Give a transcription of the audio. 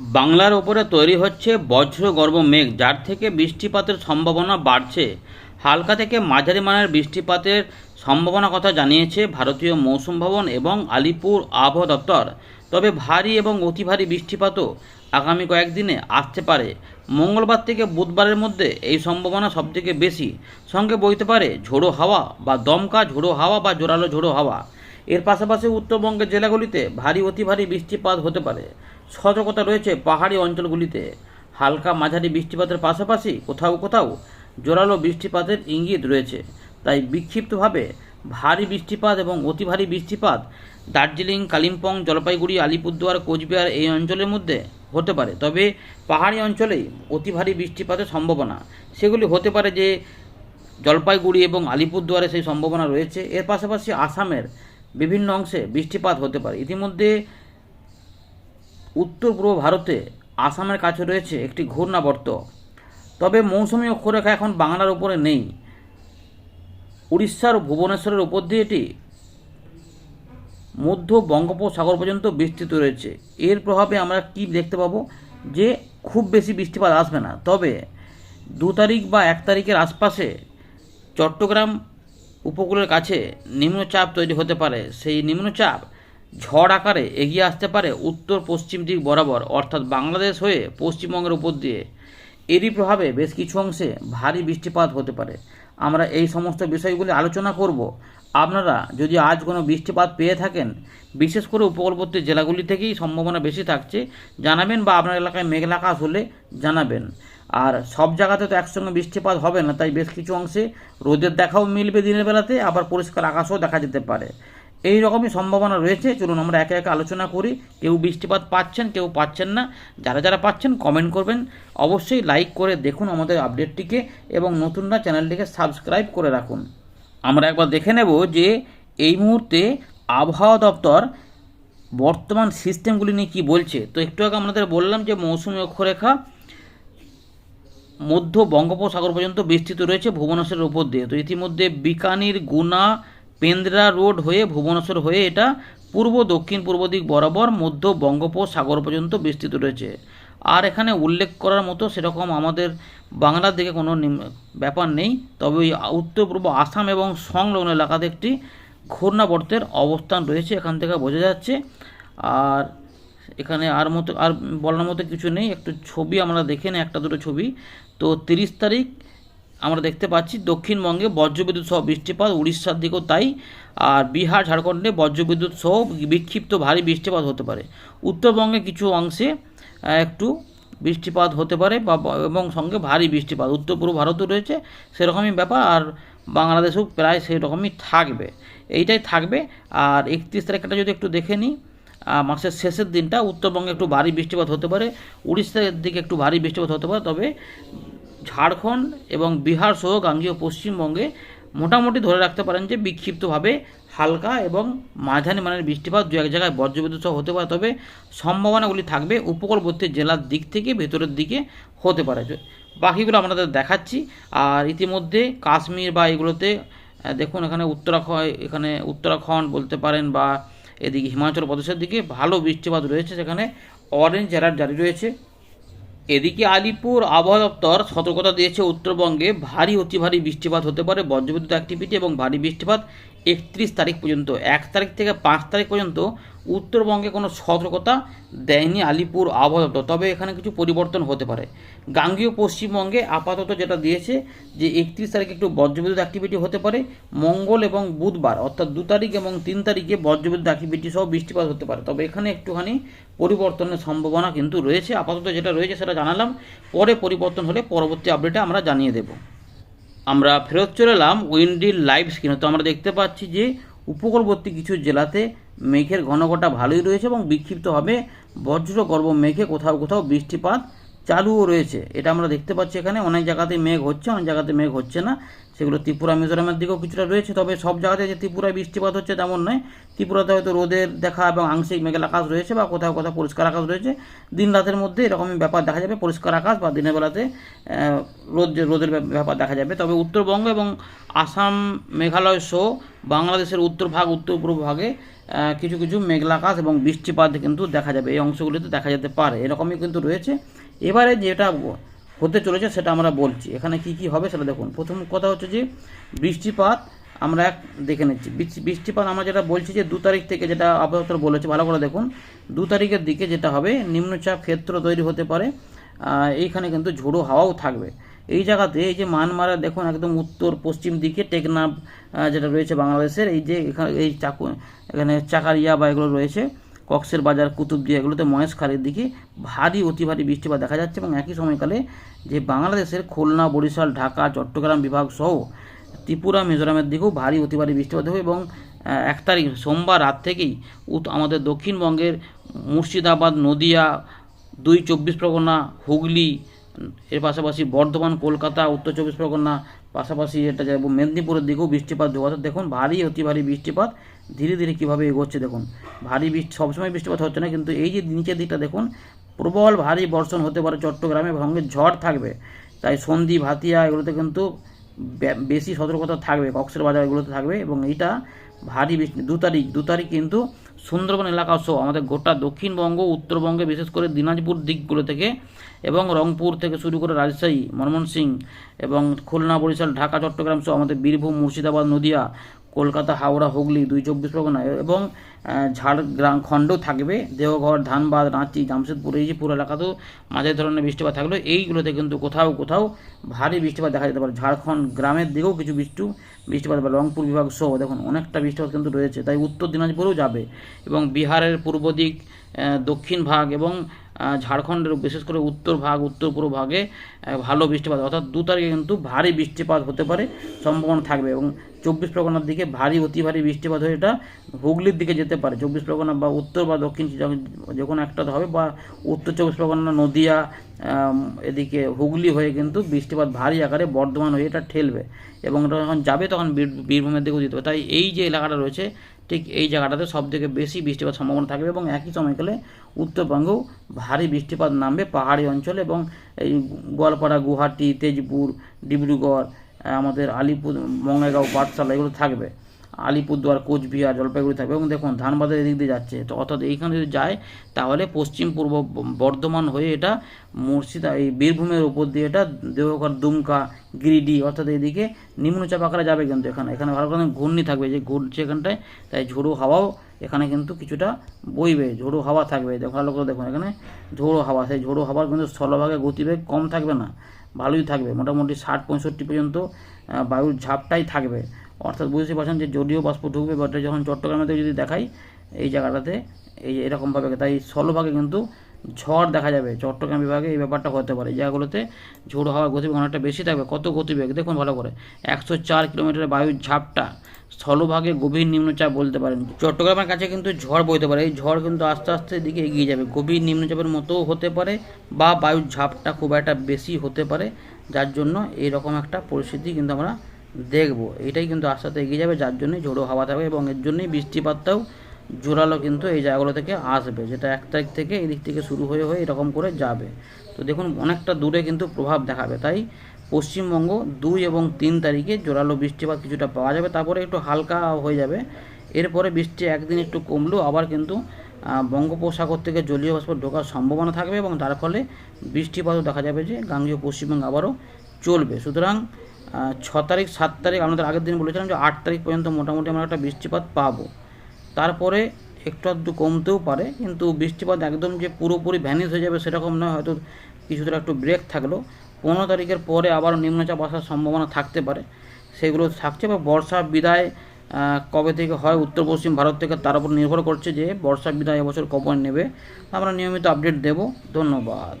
বাংলার ওপরে তৈরি হচ্ছে বজ্রগর্ভ মেঘ, যার থেকে বৃষ্টিপাতের সম্ভাবনা বাড়ছে। হালকা থেকে মাঝারি মানের বৃষ্টিপাতের সম্ভাবনা কথা জানিয়েছে ভারতীয় মৌসুম ভবন এবং আলিপুর আবহাওয়া দপ্তর। তবে ভারী এবং অতি ভারী বৃষ্টিপাতও আগামী কয়েকদিনে আসতে পারে। মঙ্গলবার থেকে বুধবারের মধ্যে এই সম্ভাবনা সবথেকে বেশি। সঙ্গে বইতে পারে ঝোড়ো হাওয়া বা দমকা ঝোড়ো হাওয়া বা জোরালো ঝোড়ো হাওয়া। এর পাশাপাশি উত্তরবঙ্গের জেলাগুলিতে ভারী, অতি ভারী বৃষ্টিপাত হতে পারে। সতর্কতা রয়েছে পাহাড়ি অঞ্চলগুলিতে। হালকা মাঝারি বৃষ্টিপাতের পাশাপাশি কোথাও কোথাও জোরালো বৃষ্টিপাতের ইঙ্গিত রয়েছে। তাই বিক্ষিপ্তভাবে ভারী বৃষ্টিপাত এবং অতি ভারী বৃষ্টিপাত দার্জিলিং, কালিম্পং, জলপাইগুড়ি, আলিপুরদুয়ার, কোচবিহার এই অঞ্চলের মধ্যে হতে পারে। তবে পাহাড়ি অঞ্চলেই অতি ভারী বৃষ্টিপাতের সম্ভাবনা। সেগুলি হতে পারে যে জলপাইগুড়ি এবং আলিপুরদুয়ারে সেই সম্ভাবনা রয়েছে। এর পাশাপাশি আসামের বিভিন্ন অংশে বৃষ্টিপাত হতে পারে। ইতিমধ্যে উত্তর পূর্ব ভারতে আসামের কাছে রয়েছে একটি ঘূর্ণাবর্ত। তবে মৌসুমী অক্ষরেখা এখন বাংলার উপরে নেই। উড়িষ্যার ভুবনেশ্বরের উপর দিয়ে এটি মধ্য বঙ্গোপসাগর পর্যন্ত বিস্তৃত রয়েছে। এর প্রভাবে আমরা কি দেখতে পাবো? যে খুব বেশি বৃষ্টিপাত আসবে না। তবে দু তারিখ বা এক তারিখের আশপাশে চট্টগ্রাম উপকূলের কাছে নিম্নচাপ তৈরি হতে পারে। সেই নিম্নচাপ ঝড় আকারে এগিয়ে আসতে পারে উত্তর পশ্চিম দিক বরাবর, অর্থাৎ বাংলাদেশ হয়ে পশ্চিমবঙ্গের উপর দিয়ে। এরই প্রভাবে বেশ কিছু অংশে ভারী বৃষ্টিপাত হতে পারে। আমরা এই সমস্ত বিষয়গুলি আলোচনা করব। আপনারা যদি আজ কোনো বৃষ্টিপাত পেয়ে থাকেন, বিশেষ করে উপকূলবর্তী জেলাগুলি থেকেই সম্ভাবনা বেশি থাকছে, জানাবেন বা আপনার এলাকায় মেঘলা আকাশ হলে জানাবেন। আর সব জায়গাতে তো একসঙ্গে বৃষ্টিপাত হবে না, তাই বেশ কিছু অংশে রোদের দেখাও মিলবে দিনের বেলাতে, আবার পরিষ্কার আকাশও দেখা যেতে পারে। এই রকমই সম্ভাবনা রয়েছে। চলুন আমরা একে একে আলোচনা করি। কেউ বৃষ্টিপাত পাচ্ছেন, কেউ পাচ্ছেন না। যারা যারা পাচ্ছেন কমেন্ট করবেন। অবশ্যই লাইক করে দেখুন আমাদের আপডেটটিকে এবং নতুনরা চ্যানেলটিকে সাবস্ক্রাইব করে রাখুন। আমরা একবার দেখে নেব যে এই মুহূর্তে আবহাওয়া দপ্তর বর্তমান সিস্টেমগুলি নিয়ে কী বলছে। তো একটু আগে আপনাদের বললাম যে মৌসুমী অক্ষরেখা মধ্য বঙ্গোপসাগর পর্যন্ত বিস্তৃত রয়েছে ভুবনেশ্বরের উপর দিয়ে। তো ইতিমধ্যে বিকানির, গুনা পেন্দ্রা রোড হয়ে ভুবনেশ্বর হয়ে এটা পূর্ব, দক্ষিণ, পূর্ব দিক বরাবর মধ্য বঙ্গোপসাগর পর্যন্ত বিস্তৃত রয়েছে। আর এখানে উল্লেখ করার মতো সেরকম আমাদের বাংলার দিকে কোনো ব্যাপার নেই। তবে ওই উত্তর, পূর্ব আসাম এবং সংলগ্ন এলাকাতে একটি ঘূর্ণাবর্তের অবস্থান রয়েছে এখান থেকে বোঝা যাচ্ছে। আর এখানে আর মতো আর বলার মতো কিছু নেই। একটু ছবি আমরা দেখে নিই, একটা দুটো ছবি। তো তিরিশ তারিখ আমরা দেখতে পাচ্ছি দক্ষিণবঙ্গে বজ্রবিদ্যুৎ সহ বৃষ্টিপাত, উড়িষ্যার দিকেও তাই, আর বিহার, ঝাড়খণ্ডে বজ্রবিদ্যুৎ সহ বিক্ষিপ্ত ভারী বৃষ্টিপাত হতে পারে। উত্তরবঙ্গে কিছু অংশে একটু বৃষ্টিপাত হতে পারে বা এবং সঙ্গে ভারী বৃষ্টিপাত। উত্তর পূর্ব ভারতও রয়েছে সেরকমই ব্যাপার, আর বাংলাদেশেও প্রায় সেই রকমই থাকবে। এইটাই থাকবে। আর একত্রিশ তারিখটা যদি একটু দেখে নিই মাসের শেষের দিনটা, উত্তরবঙ্গে একটু ভারী বৃষ্টিপাত হতে পারে, উড়িষ্যার দিকে একটু ভারী বৃষ্টিপাত হতে পারে, তবে ঝাড়খণ্ড এবং বিহার সহ গাঙ্গীয় পশ্চিমবঙ্গে মোটামুটি ধরে রাখতে পারেন যে বিক্ষিপ্তভাবে হালকা এবং মাঝারি মানের বৃষ্টিপাত দু এক জায়গায় বজ্রবিদ্যুৎ সহ হতে পারে। তবে সম্ভাবনাগুলি থাকবে উপকূলবর্তী জেলার দিক থেকে ভেতরের দিকে হতে পারে। বাকিগুলো আপনাদের দেখাচ্ছি। আর ইতিমধ্যে কাশ্মীর বা এগুলোতে দেখুন এখানে উত্তরাখণ্ড এখানে উত্তরাখণ্ড বলতে পারেন বা এদিকে হিমাচল প্রদেশের দিকে ভালো বৃষ্টিপাত রয়েছে। সেখানে অরেঞ্জ অ্যালার্ট জারি রয়েছে। এদিকে আলিপুর আবহাওয়া দপ্তর সতর্কতা দিয়েছে উত্তরবঙ্গে ভারী অতি ভারী বৃষ্টিপাত হতে পারে, বজ্রবিদ্যুৎ অ্যাক্টিভিটি এবং ভারী বৃষ্টিপাত একত্রিশ তারিখ পর্যন্ত, এক তারিখ থেকে পাঁচ তারিখ পর্যন্ত উত্তরবঙ্গে কোনো সতর্কতা দেয়নি আলিপুর আবহাওয়া দপ্তর। তবে এখানে কিছু পরিবর্তন হতে পারে। গাঙ্গীয় পশ্চিমবঙ্গে আপাতত যেটা দিয়েছে যে একত্রিশ তারিখে একটু বজ্রবিদ্যুৎ অ্যাক্টিভিটি হতে পারে, মঙ্গল এবং বুধবার, অর্থাৎ দু তারিখ এবং তিন তারিখে বজ্রবিদ্যুৎ অ্যাক্টিভিটি সহ বৃষ্টিপাত হতে পারে। তবে এখানে একটুখানি পরিবর্তনের সম্ভাবনা কিন্তু রয়েছে। আপাতত যেটা রয়েছে সেটা জানালাম। পরে পরিবর্তন হলে পরবর্তী আপডেটে আমরা জানিয়ে দেব। আমরা ফেরত চলে এলাম উইন্ডির লাইভ স্ক্রিনে। তো আমরা দেখতে পাচ্ছি যে উপকূলবর্তী কিছু জেলাতে মেঘের ঘনঘটা ভালোই রয়েছে এবং বিক্ষিপ্তভাবে বজ্র গর্ব মেঘে কোথাও কোথাও বৃষ্টিপাত চালুও রয়েছে। এটা আমরা দেখতে পাচ্ছি এখানে। অনেক জায়গাতে মেঘ হচ্ছে, অনেক জায়গাতে মেঘ হচ্ছে না। সেগুলো ত্রিপুরা মিজোরামের দিকেও কিছুটা রয়েছে, তবে সব জায়গাতে যে ত্রিপুরায় বৃষ্টিপাত হচ্ছে তেমন নয়। ত্রিপুরাতে হয়তো রোদের দেখা এবং আংশিক মেঘের আকাশ রয়েছে বা কোথাও কোথাও পরিষ্কার আকাশ রয়েছে। দিন রাতের মধ্যে এরকমই ব্যাপার দেখা যাবে, পরিষ্কার আকাশ বা দিনের বেলাতে রোদ রোদের ব্যাপার দেখা যাবে। তবে উত্তরবঙ্গ এবং আসাম মেঘালয় সহ বাংলাদেশের উত্তর ভাগ, উত্তর পূর্ব ভাগে কিছু কিছু মেঘলা আকাশ এবং বৃষ্টিপাত কিন্তু দেখা যাবে। এই অংশগুলিতে দেখা যেতে পারে। এরকমই কিন্তু রয়েছে। এবারে যেটা হতে চলেছে, সেটা আমরা বলছি। এখানে কি কি হবে সেটা দেখুন। প্রথম কথা হচ্ছে যে, বৃষ্টিপাত আমরা এক, দেখে নিচ্ছি। বৃষ্টিপাত আমরা যেটা বলছি যে, দু তারিখ থেকে যেটা আপাতত বলেছে, ভালো করে দেখুন। দু তারিখের দিকে যেটা হবে, নিম্নচাপ ক্ষেত্র তৈরি হতে পারে। এইখানে কিন্তু ঝোড়ো হাওয়াও থাকবে। এই জায়গাতে এই যে মানমারা, দেখুন, একদম উত্তর, পশ্চিম দিকে টেকনাফ যেটা রয়েছে বাংলাদেশের, এই যে এখানে, এই চাকু, এখানে চাকারিয়া বা এগুলো রয়েছে কক্সের বাজার কুতুবদিয়া এগুলোতে মহেশখালীর দিকে ভারী, অতি ভারী বৃষ্টিপাত দেখা যাচ্ছে এবং একই সময়কালে যে বাংলাদেশের খুলনা, বরিশাল, ঢাকা, চট্টগ্রাম বিভাগ সহ ত্রিপুরা, মিজোরামের দিকেও ভারী, অতি ভারী বৃষ্টিপাত হবে এবং এক তারিখ সোমবার রাত থেকেই আমাদের দক্ষিণবঙ্গের মুর্শিদাবাদ, নদিয়া, দুই চব্বিশ পরগনা, হুগলি এর পাশাপাশি বর্ধমান, কলকাতা, উত্তর চব্বিশ পরগনা, পাশাপাশি এটা যাব মেদিনীপুরের দিকেও বৃষ্টিপাত অর্থাৎ দেখুন, ভারী, অতি ভারী বৃষ্টিপাত। ধীরে ধীরে কীভাবে এগোচ্ছে দেখুন। ভারী বৃষ্টি, সবসময় বৃষ্টিপাত হচ্ছে না, কিন্তু এই যে নিচের দিকটা দেখুন, প্রবল ভারী বর্ষণ হতে পারে চট্টগ্রামে সঙ্গে ঝড় থাকবে। তাই সন্ধি, ভাতিয়া, এগুলোতে কিন্তু বেশি সতর্কতা থাকবে, কক্সের বাজার এগুলোতে থাকবে এবং এইটা ভারী বৃষ্টি, দু তারিখ দু তারিখ কিন্তু সুন্দরবন এলাকা সহ আমাদের গোটা দক্ষিণবঙ্গ, উত্তরবঙ্গে বিশেষ করে দিনাজপুর দিকগুলো থেকে এবং রংপুর থেকে শুরু করে রাজশাহী, ময়মনসিংহ এবং খুলনা, বরিশাল, ঢাকা, চট্টগ্রাম সহ আমাদের বীরভূম, মুর্শিদাবাদ, নদিয়া কলকাতা, হাওড়া, হুগলি দুই চব্বিশ পরগনা এবং ঝাড়গ্রাম খণ্ডও থাকবে। দেওঘর, ধানবাদ, রাঁচি, জামশেদপুর, এই যে পুরো এলাকাতেও মাঝারি ধরনের বৃষ্টিপাত থাকলেও এইগুলোতে কিন্তু কোথাও কোথাও ভারী বৃষ্টিপাত দেখা যেতে পারে। ঝাড়খণ্ড গ্রামের দিকেও কিছু বৃষ্টি, বৃষ্টিপাত বা রংপুর বিভাগ সহ দেখুন অনেকটা বৃষ্টিপাত কিন্তু রয়েছে। তাই উত্তর দিনাজপুরেও যাবে এবং বিহারের পূর্ব দিক দক্ষিণ ভাগ এবং ঝাড়খণ্ডের বিশেষ করে উত্তর ভাগ, উত্তর পূর্ব ভাগে ভালো বৃষ্টিপাত। অর্থাৎ দু তারিখে কিন্তু ভারী বৃষ্টিপাত হতে পারে, সম্ভাবনা থাকবে এবং চব্বিশ পরগনার দিকে ভারী, অতি ভারী বৃষ্টিপাত হয়ে এটা হুগলির দিকে যেতে পারে। চব্বিশ পরগনা বা উত্তর বা দক্ষিণ যে কোনো একটাতে হবে বা উত্তর চব্বিশ পরগনা, নদিয়া এদিকে হুগলি হয়ে কিন্তু বৃষ্টিপাত ভারী আকারে বর্ধমান হয়ে এটা ঠেলবে এবং এটা যখন যাবে তখন বীর- বীরভূমের দিকেও দিতে হবে তাই এই যে এলাকাটা রয়েছে, ঠিক এই জায়গাটাতে সব থেকে বেশি বৃষ্টিপাত সম্ভাবনা থাকবে এবং একই সময়কালে উত্তরবঙ্গেও ভারী বৃষ্টিপাত নামবে পাহাড়ি অঞ্চল এবং এই গোয়ালপাড়া, গুয়াহাটি, তেজপুর, ডিব্রুগড় আমাদের আলিপুর বঙ্গাইগাঁও পাঠশালা, এগুলো থাকবে। আলিপুরদুয়ার, কোচবিহার, জলপাইগুড়ি থাকবে। এবং দেখুন ধানবাদের এদিক দিয়ে যাচ্ছে। তো অর্থাৎ এইখানে যদি যায়, তাহলে পশ্চিম পূর্ব বর্ধমান হয়ে এটা মুর্শিদা, এই বীরভূমের উপর দিয়ে এটা দেওঘর, দুমকা, গিরিডি, অর্থাৎ এইদিকে নিম্নচাপ আকারে যাবে কিন্তু এখানে। এখানে ভালো করে ঘূর্ণি থাকবে, যে ঘুরছে এখানটায়, তাই ঝোড়ো হাওয়াও এখানে কিন্তু কিছুটা বইবে। ঝোড়ো হাওয়া থাকবে। ভালো করে দেখুন এখানে ঝোড়ো হাওয়া। সেই ঝোড়ো হাওয়ার কিন্তু স্থলভাগে গতিবেগ কম থাকবে না। ভালোই থাকবে। মোটামুটি ষাট, পঁয়ষট্টি পর্যন্ত বায়ুর ঝাপটাই থাকবে। অর্থাৎ বুঝতে পারছেন যে যদিও বাষ্প ঢুকবে বা যখন চট্টগ্রামেতে যদি দেখাই, এই জায়গাটাতে এই এরকমভাবে তাই স্থলভাগে কিন্তু ঝড় দেখা যাবে। চট্টগ্রাম বিভাগে এই ব্যাপারটা হতে পারে। জায়গাগুলোতে ঝোড়ো হওয়ার গতিবেগ অনেকটা বেশি থাকবে। কত গতিবেগ? দেখুন ভালো করে। একশো চার কিলোমিটার বায়ুর ঝাপটা। স্থলভাগে গভীর নিম্নচাপ বলতে পারেন। চট্টগ্রামের কাছে কিন্তু ঝড় বইতে পারে। এই ঝড় কিন্তু আস্তে আস্তে এদিকে এগিয়ে যাবে। গভীর নিম্নচাপের মতোও হতে পারে বা বায়ুর ঝাপটা খুব একটা বেশি হতে পারে। যার জন্য এইরকম একটা পরিস্থিতি কিন্তু আমরা দেখব। এটাই কিন্তু আস্তে আস্তে এগিয়ে যাবে। যার জন্যই ঝোড়ো হাওয়া থাকবে এবং এর জন্যই বৃষ্টিপাতটাও জোরালো কিন্তু এই জায়গাগুলো থেকে আসবে। যেটা এক তারিখ থেকে এদিক থেকে শুরু হয়ে হয়ে এরকম করে যাবে। তো দেখুন, অনেকটা দূরে কিন্তু প্রভাব দেখাবে। তাই পশ্চিমবঙ্গ দুই এবং তিন তারিখে জোরালো বৃষ্টিপাত কিছুটা পাওয়া যাবে, তারপরে একটু হালকা হয়ে যাবে। এরপরে বৃষ্টি একদিন একটু কমলেও আবার কিন্তু বঙ্গোপসাগর থেকে জলীয় বাষ্প ঢোকার সম্ভাবনা থাকবে এবং তার ফলে বৃষ্টিপাতও দেখা যাবে যে গাঙ্গীয় পশ্চিমবঙ্গ আবারও চলবে। সুতরাং ছ তারিখ, সাত তারিখ আমাদের আগের দিন বলেছিলাম যে আট তারিখ পর্যন্ত মোটামুটি আমরা একটা বৃষ্টিপাত পাবো। তারপরে একটু আধটু কমতেও পারে, কিন্তু বৃষ্টিপাত একদম যে পুরোপুরি ভ্যানিশ হয়ে যাবে সেরকম নয়, হয়তো কিছুটা একটু ব্রেক থাকল। পনেরো তারিখের পরে আবার নিম্নচাপ আসার সম্ভাবনা থাকতে পারে। সেগুলো থাকছে বা বর্ষা বিদায় কবে থেকে হয় উত্তর পশ্চিম ভারত থেকে তার উপর নির্ভর করছে যে বর্ষা বিদায় এবছর কবে নেবে, আমরা নিয়মিত আপডেট দেব। ধন্যবাদ।